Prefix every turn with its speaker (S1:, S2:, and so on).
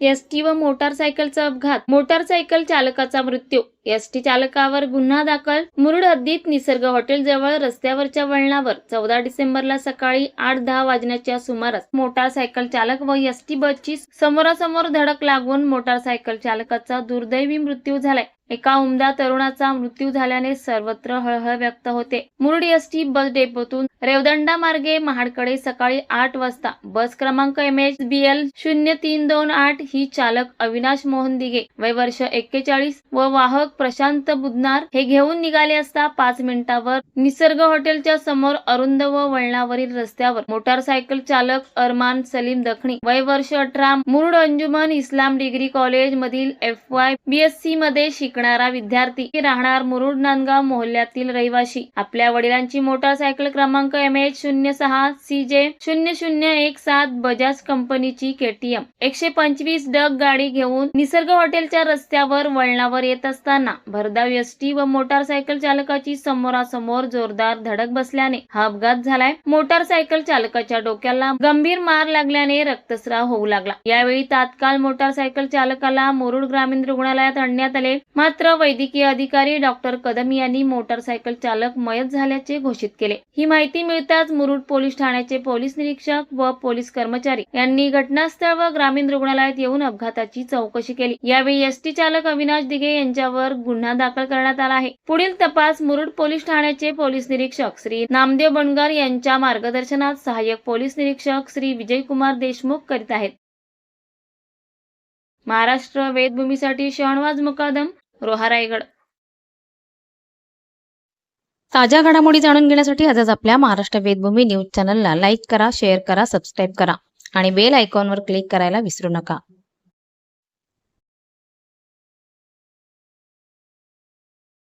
S1: ST व मोटारसायकलचा अपघात. Motorcycle चालकाचा मृत्यू. एसटी चालकावर गुन्हा दाखल. मुरुड हद्दीत निसर्ग हॉटेल जवळ रस्त्यावरच्या वळणावर चौदा डिसेंबरला सकाळी आठ दहा वाजण्याच्या सुमारास मोटारसायकल चालक व एसटी बसची समोरासमोर धडक लागून मोटारसायकल चालकाचा दुर्दैवी मृत्यू झालाय. एका उमदा तरुणाचा मृत्यू झाल्याने सर्वत्र हळहळ व्यक्त होते. मुरुड एसटी बस डेपोतून रेवदंडा मार्गे महाडकडे सकाळी आठ वाजता बस क्रमांक एम एच बी एल शून्य तीन दोन आठ ही चालक अविनाश मोहन दिगे वय वर्ष एक्केचाळीस व वाहक प्रशांत बुधनार हे घेऊन निघाले असता पाच मिनिटावर निसर्ग हॉटेलच्या समोर अरुंद व वळणावरील रस्त्यावर मोटारसायकल चालक अरमान सलीम दखणी वय वर्ष अठरा मुरुड अंजुमन इस्लाम डिग्री कॉलेज मधील एफ वाय बीएससी मध्ये शिकणारा विद्यार्थी राहणार मुरुड नांदगाव मोहल्ल्यातील रहिवाशी. आपल्या वडिलांची मोटारसायकल क्रमांक एम एच शून्य सहा सी जे शून्य शून्य एक सात बजाज कंपनीची केटीएम एकशे पंचवीस डग गाडी घेऊन निसर्ग हॉटेलच्या रस्त्यावर वळणावर येत असताना भरधाव एसटी व मोटारसायकल चालकाची समोरासमोर जोरदार धडक बसल्याने हा अपघात झालाय. मोटारसायकल चालकाच्या डोक्याला गंभीर मार लागल्याने रक्तस्राव होऊ लागला. यावेळी तात्काळ मोटारसायकल चालकाला मुरुड ग्रामीण रुग्णालयात आणण्यात आले. मात्र वैद्यकीय अधिकारी डॉक्टर कदम यांनी मोटारसायकल चालक मयत झाल्याचे घोषित केले. ही माहिती मिळताच मुरुड पोलीस ठाण्याचे पोलीस निरीक्षक व पोलीस कर्मचारी यांनी घटनास्थळ व ग्रामीण रुग्णालयात येऊन अपघाताची चौकशी केली. यावेळी एसटी चालक अविनाश दिघे यांच्यावर गुन्हा दाखल करण्यात आला आहे. पुढील तपास मुरुड पोलीस ठाण्याचे पोलीस निरीक्षक श्री नामदेव बनगर यांच्या मार्गदर्शनात सहाय्यक पोलीस निरीक्षक श्री विजयकुमार देशमुख करीत आहेत. महाराष्ट्र वेदभूमीसाठी शहनवाज मुकादम रोहा रायगड
S2: ताज्या घडामोडी जाणून घेण्यासाठी आजच आपल्या महाराष्ट्र वेदभूमी न्यूज चॅनलला लाईक करा शेअर करा सबस्क्राईब करा आणि बेल आयकॉनवर क्लिक करायला विसरू नका.